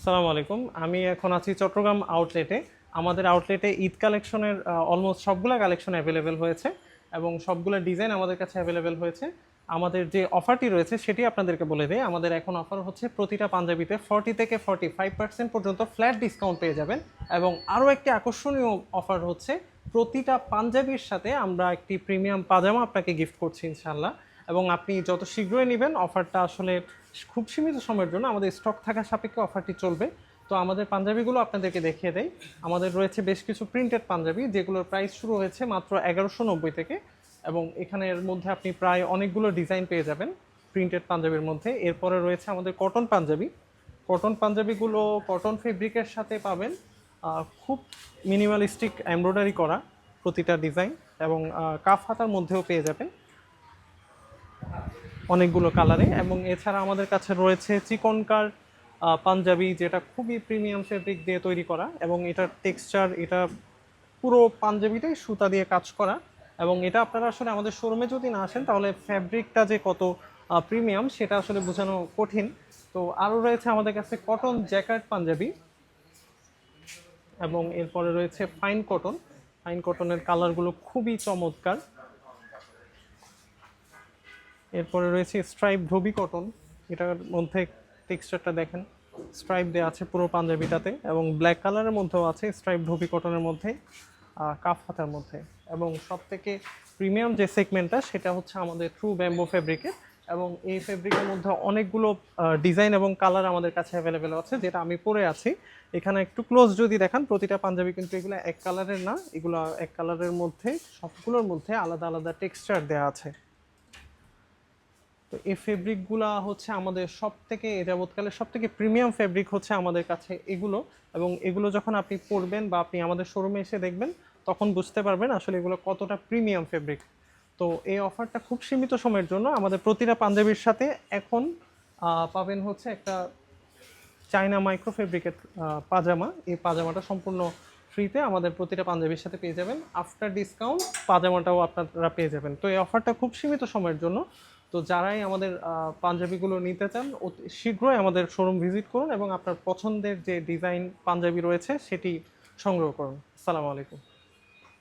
সালাম আলাইকুম। আমি এখন আছি চট্টগ্রাম আউটলেটে আমাদের আউটলেটে ঈদ কালেকশনের অলমোস্ট সবগুলো কালেকশন অ্যাভেলেবেল হয়েছে এবং সবগুলো ডিজাইন আমাদের কাছে অ্যাভেলেবেল হয়েছে। আমাদের যে অফারটি রয়েছে সেটি আপনাদেরকে বলে দেয় আমাদের এখন অফার হচ্ছে প্রতিটা পাঞ্জাবিতে ফর্টি থেকে ফর্টি ফাইভ পার্সেন্ট পর্যন্ত ফ্ল্যাট ডিসকাউন্ট পেয়ে যাবেন এবং আরও একটি আকর্ষণীয় অফার হচ্ছে প্রতিটা পাঞ্জাবির সাথে আমরা একটি প্রিমিয়াম পাজামা আপনাকে গিফট করছি ইনশাল্লাহ এবং আপনি যত শীঘ্রই নেবেন অফারটা আসলে খুব সীমিত সময়ের জন্য আমাদের স্টক থাকা সাপেক্ষে অফারটি চলবে। তো আমাদের পাঞ্জাবিগুলো আপনাদেরকে দেখিয়ে দেয় আমাদের রয়েছে বেশ কিছু প্রিন্টেড পাঞ্জাবি, যেগুলোর প্রাইস শুরু হয়েছে মাত্র এগারোশো নব্বই থেকে এবং এখানের মধ্যে আপনি প্রায় অনেকগুলো ডিজাইন পেয়ে যাবেন প্রিন্টেড পাঞ্জাবির মধ্যে। এরপরে রয়েছে আমাদের কটন পাঞ্জাবি। কটন পাঞ্জাবিগুলো কটন ফেব্রিকের সাথে পাবেন খুব মিনিমালিস্টিক এমব্রয়ডারি করা প্রতিটা ডিজাইন এবং কাফ হাতার মধ্যেও পেয়ে যাবেন। অনেকগুলো কালারে। এবং এছাড়া আমাদের কাছে রয়েছে চিকনকার পাঞ্জাবি, যেটা খুবই প্রিমিয়াম ফেব্রিক দিয়ে তৈরি করা। এবং এটার টেক্সচার এটা পুরো পাঞ্জাবিটাই সুতা দিয়ে কাজ করা। এবং এটা আপনারা আসলে আমাদের শোরুমে যদি না আসেন, তাহলে ফ্যাব্রিকটা যে কত প্রিমিয়াম সেটা আসলে বোঝানো কঠিন। তো আরও রয়েছে আমাদের কাছে কটন জ্যাকেট পাঞ্জাবি। এবং এরপরে রয়েছে ফাইন কটন ফাইন কটনের কালারগুলো খুবই চমৎকার। এরপরে রয়েছে স্ট্রাইপ ধোবি কটন এটার মধ্যে টেক্সচারটা দেখেন। স্ট্রাইপ দেওয়া আছে পুরো পাঞ্জাবিটাতে এবং ব্ল্যাক কালারের মধ্যেও আছে স্ট্রাইপ ধোবি কটনের মধ্যে কাফ হাতার মধ্যে। এবং সব থেকে প্রিমিয়াম যে সেগমেন্টটা সেটা হচ্ছে আমাদের ট্রু ব্যাম্বো ফেব্রিকের এবং এই ফেব্রিকের মধ্যে অনেকগুলো ডিজাইন এবং কালার আমাদের কাছে অ্যাভেলেবেল আছে, যেটা আমি পরে আছি। এখানে একটু ক্লোজ যদি দেখান, প্রতিটা পাঞ্জাবি কিন্তু এগুলো এক কালারের না। এগুলো এক কালারের মধ্যে, সবগুলোর মধ্যে আলাদা আলাদা টেক্সচার দেওয়া আছে। তো এই ফেব্রিকগুলা হচ্ছে আমাদের সব থেকে যাবৎকালে সব থেকে প্রিমিয়াম ফেব্রিক হচ্ছে আমাদের কাছে এগুলো এবং এগুলো যখন আপনি পরবেন বা আপনি আমাদের শোরুমে এসে দেখবেন, তখন বুঝতে পারবেন আসলে এগুলো কতটা প্রিমিয়াম ফেব্রিক তো এই অফারটা খুব সীমিত সময়ের জন্য আমাদের প্রতিটা পাঞ্জাবির সাথে এখন পাবেন হচ্ছে একটা চাইনা মাইক্রো ফেব্রিকের পাজামা। এই পাজামাটা সম্পূর্ণ ফ্রিতে আমাদের প্রতিটা পাঞ্জাবির সাথে পেয়ে যাবেন। আফটার ডিসকাউন্ট পাজামাটাও আপনারা পেয়ে যাবেন। তো এই অফারটা খুব সীমিত সময়ের জন্য তো যারাই আমাদের পাঞ্জাবিগুলো নিতে চান শীঘ্রই আমাদের শোরুম ভিজিট করুন এবং আপনার পছন্দের যে ডিজাইন পাঞ্জাবি রয়েছে, সেটি সংগ্রহ করুন। আসসালামু আলাইকুম।